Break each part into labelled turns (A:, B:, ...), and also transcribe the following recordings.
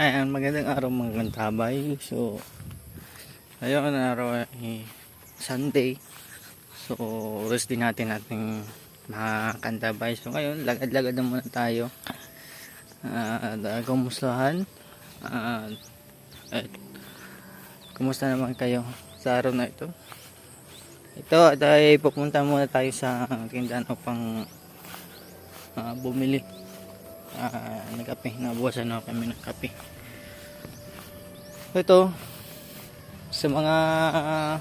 A: Ayan, magandang araw mga kantabay. So, na araw ay Sunday. So, rest din natin ating mga kantabay. So, ngayon, lagad-lagad na muna tayo. Uh, kumustahan. At, at, kumusta naman kayo sa araw na ito? Ito, at ay pupunta muna tayo sa tindahan upang ah, bumili uh, ng kape. Nabuwasan na kami ng kape. Ito, sa mga ah,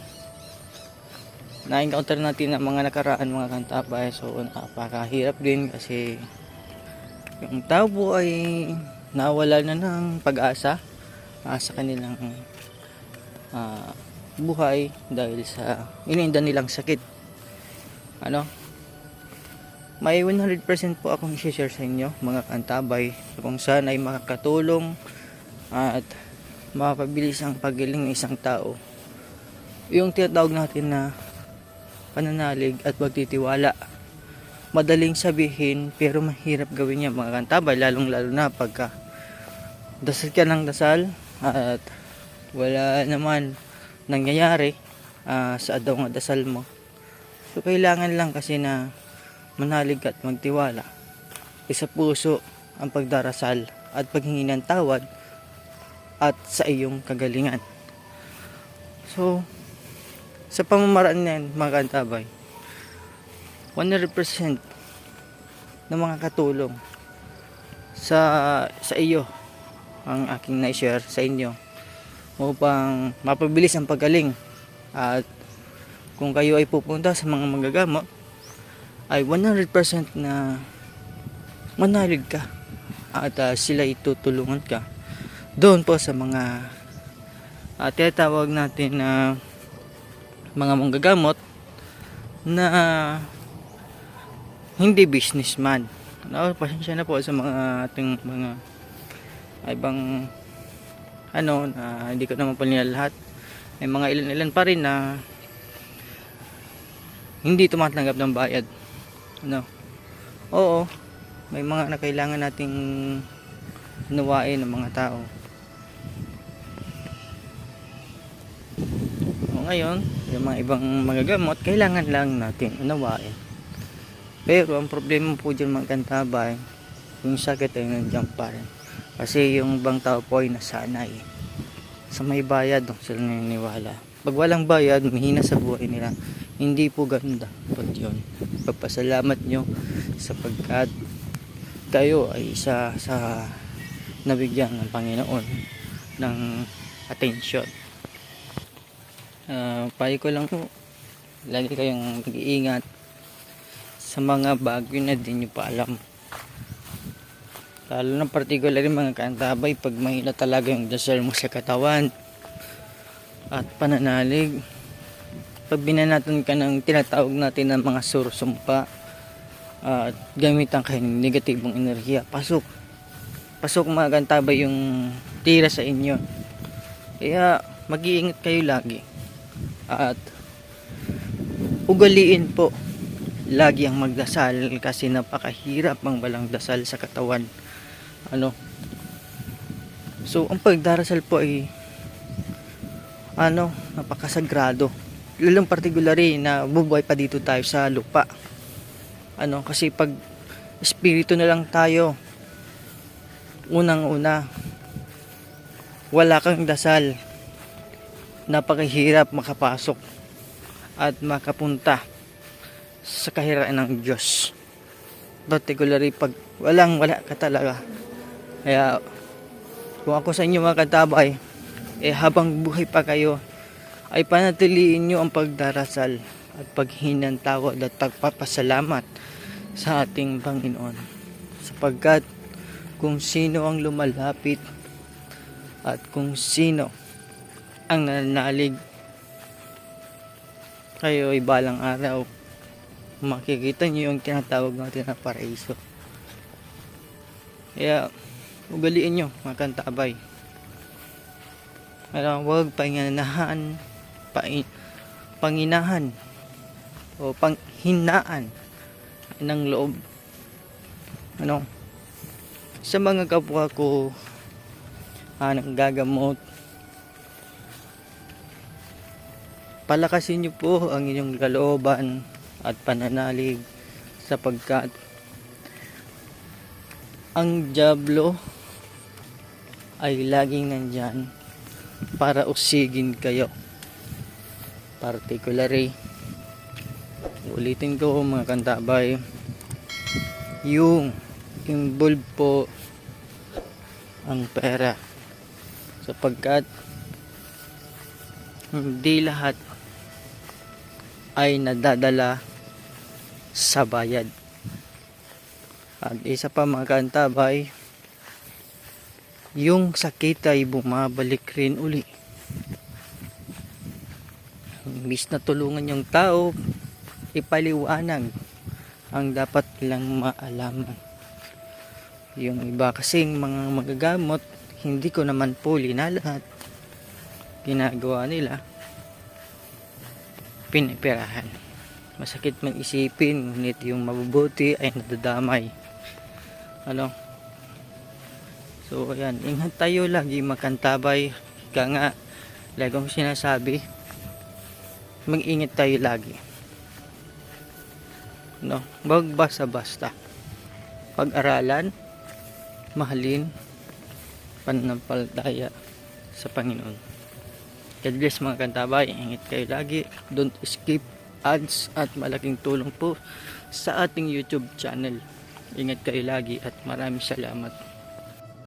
A: na-encounter natin ng mga nakaraan mga kantabay, so napakahirap din kasi yung tao po ay nawala na ng pag-asa ah, sa kanilang ah, buhay dahil sa ininda nilang sakit. Ano? May 100% po akong i-share sa inyo mga kantabay kung saan ay makakatulong at mapabilis ang pagaling ng isang tao. Yung tinatawag natin na pananalig at pagtitiwala. Madaling sabihin pero mahirap gawin niya mga kantabay lalong lalo na pagka dasal ka ng dasal at wala naman nangyayari ah, sa adaw nga dasal mo. So kailangan lang kasi na manalig at magtiwala. Isa puso ang pagdarasal at paghingi ng tawad at sa iyong kagalingan. So, sa pamamaraan na yan, mga kantabay, 100% ng mga katulong sa sa iyo ang aking na-share sa inyo upang mapabilis ang pagaling at kung kayo ay pupunta sa mga magagamot ay 100% na manalig ka at ah, sila itutulungan ka doon po sa mga uh, tinatawag natin na mga manggagamot na hindi businessman. No, pasensya na po sa mga ating mga ibang ano na hindi ko naman pala lahat. May mga ilan-ilan pa rin na hindi tumatanggap ng bayad. Ano? Oo. May mga na kailangan nating nawain ng mga tao. O ngayon, yung mga ibang magagamot, kailangan lang natin unawain. Pero ang problema po dyan mga kantabay, yung sakit ay nandiyan pa rin. Kasi yung ibang tao po ay nasanay. Sa may bayad, no, sila naniniwala. Pag walang bayad, mahina sa buhay nila. Hindi po ganda. Ba't yun? Pagpasalamat nyo sapagkat kayo ay isa sa nabigyan ng Panginoon ng attention. Uh, payo ko lang po, lagi kayong mag-iingat sa mga bagyo na di nyo pa alam. Lalo na particular yung mga kantabay pag mahina talaga yung dasal mo sa katawan at pananalig. Pag binanatan ka ng tinatawag natin ng mga sursumpa at gamitan kayo ng negatibong enerhiya, pasok. Pasok mga kantabay yung tira sa inyo. Kaya mag-iingat kayo lagi. At ugaliin po lagi ang magdasal kasi napakahirap ang walang dasal sa katawan ano so ang pagdarasal po ay ano napakasagrado lalong particulary na bubuhay pa dito tayo sa lupa. Ano kasi pag espiritu na lang tayo unang una wala kang dasal. Napakahirap makapasok at makapunta sa kahiraan ng Diyos. Particularly pag walang wala ka talaga. Kaya kung ako sa inyo mga katabay eh habang buhay pa kayo ay panatiliin nyo ang pagdarasal at paghinang tawad at pagpapasalamat sa ating Panginoon. Sapagkat kung sino ang lumalapit at kung sino ang nananalig kayo ay balang araw makikita nyo yung tinatawag natin na paraiso. Kaya ugaliin nyo mga kantabay ano, huwag panginahan pain, panginahan o panghinaan ng loob ano sa mga kapwa ko ah, gagamot. Palakasin niyo po ang inyong kalooban at pananalig sapagkat ang Diablo ay laging nandyan para usigin kayo. Particularly, ulitin ko mga kantabay, yung involved po ang pera sapagkat hindi lahat ay nadadala sa bayad. At isa pa mga kantabay, yung sakit ay bumabalik rin uli. Imbis na tulungan yung tao, ipaliwanag ang dapat lang maalaman. Yung iba kasing mga magagamot, hindi ko naman po lahat ginagawa nila pinipirahan. Masakit man isipin, ngunit yung mabubuti ay nadadamay. Ano? So, ayan. Ingat tayo lagi makantabay. Ika nga, lagi kong sinasabi, mag-ingat tayo lagi. No? Wag basta-basta. Pag-aralan, mahalin, pananampalataya sa Panginoon. God bless mga kantabay. Ingat kayo lagi. Don't skip ads at malaking tulong po sa ating YouTube channel. Ingat kayo lagi at maraming salamat.